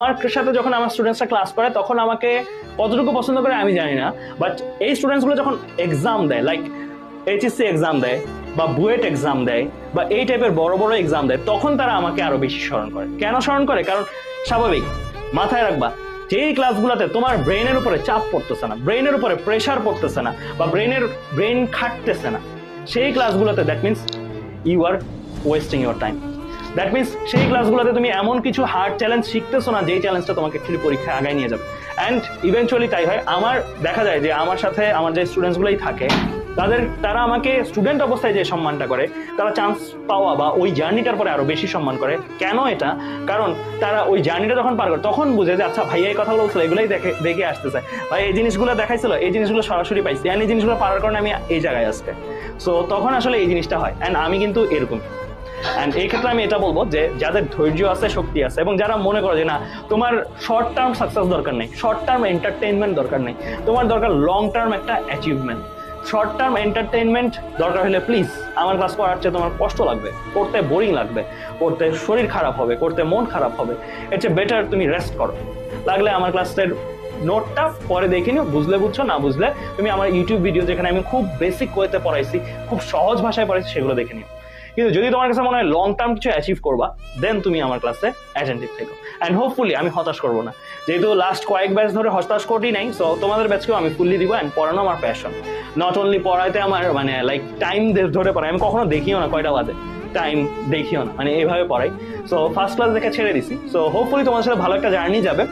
আমার সাথে যখন আমার স্টুডেন্টসরা ক্লাস করে, তখন আমাকে কতটুকু পছন্দ করে আমি জানি না বাট এই স্টুডেন্টসগুলো যখন এক্সাম দেয় লাইক এইচএসসি এক্সাম দেয়, বা বুয়েট এক্সাম দেয়, বা এই টাইপের বড় বড় এক্সাম দেয়, তখন তারা আমাকে আরও বেশি স্মরণ করে। কেন স্মরণ করে? কারণ স্বাভাবিক, মাথায় রাখবা, যেই ক্লাসগুলোতে তোমার ব্রেনের উপরে চাপ পড়তেছে না ব্রেনের উপরে প্রেশার পড়তেছে না, বা ব্রেনের ব্রেন খাটতেছে না, সেই ক্লাসগুলোতে that means you are wasting your time that means সেই ক্লাসগুলোতে তুমি এমন কিছু হার্ড চ্যালেঞ্জ শিখতেছো না, যেই চ্যালেঞ্জটা তোমাকে অ্যাকচুয়ালি পরীক্ষায় আগায় নিয়ে যাবে। অ্যান্ড ইভেনচুয়ালি তাই হয়, আমার দেখা যায় যে আমার সাথে আমার যে স্টুডেন্টসগুলোই থাকে, তাদের, তারা আমাকে স্টুডেন্ট অবস্থায় যে সম্মানটা করে, তারা চান্স পাওয়া বা ওই জার্নিটার পরে আরও বেশি সম্মান করে। কেন এটা? কারণ তারা ওই জার্নিটা যখন পার করে, তখন বুঝে যে আচ্ছা ভাইয়া এই কথা বলছিল, এগুলোই দেখে দেখে আসতেছে। ভাই, এই জিনিসগুলো দেখাইছিল, এই জিনিসগুলো সরাসরি পাইছি। And এই জিনিসগুলো পারার কারণে আমি এই জায়গায় আজকে। সো তখন আসলে এই জিনিসটা হয়। অ্যান্ড আমি কিন্তু এরকম। অ্যান্ড এই ক্ষেত্রে আমি এটা বলব যে যাদের ধৈর্য আছে, শক্তি আছে এবং যারা মনে করে যে না, তোমার শর্ট টার্ম সাকসেস দরকার নেই শর্ট টার্ম এন্টারটেইনমেন্ট দরকার নেই, তোমার দরকার লং টার্ম একটা অ্যাচিভমেন্ট শর্ট টার্ম এন্টারটেইনমেন্ট দরকার হলে প্লিজ আমার ক্লাস করার চেয়ে তোমার কষ্ট লাগবে করতে বোরিং লাগবে করতে শরীর খারাপ হবে করতে মন খারাপ হবে, এর চেয়ে বেটার তুমি রেস্ট করো। লাগলে আমার ক্লাসের নোটটা পরে দেখে নিও, বুঝলে বুঝছ, না বুঝলে, তুমি আমার ইউটিউব ভিডিও যেখানে আমি খুব বেসিক ওয়েতে পড়াইছি, খুব সহজ ভাষায় পড়াইছি, সেগুলো দেখে নিও। কিন্তু যদি তোমার কাছে মনে হয় লং টার্ম কিছু অ্যাচিভ করবা দেন তুমি আমার ক্লাসে অ্যাটেন্টিভ থেকো। অ্যান্ড হোপফুলি আমি হতাশ করব না। যেহেতু লাস্ট কয়েক ব্যাচ ধরে হতাশ করি নাই সো তোমাদের ব্যাচকেও আমি ফুললি দিব অ্যান্ড পড়ানো আমার প্যাশন নট অনলি পড়াইতে আমার মানে লাইক টাইম ধরে পড়াই। আমি কখনো দেখিও না কয়টা বাজে। টাইম দেখিও না। মানে এভাবে পড়াই। সো ফার্স্ট ক্লাস দেখে ছেড়ে দিছি। সো হোপফুলি তোমার সাথে ভালো একটা জার্নি যাবে।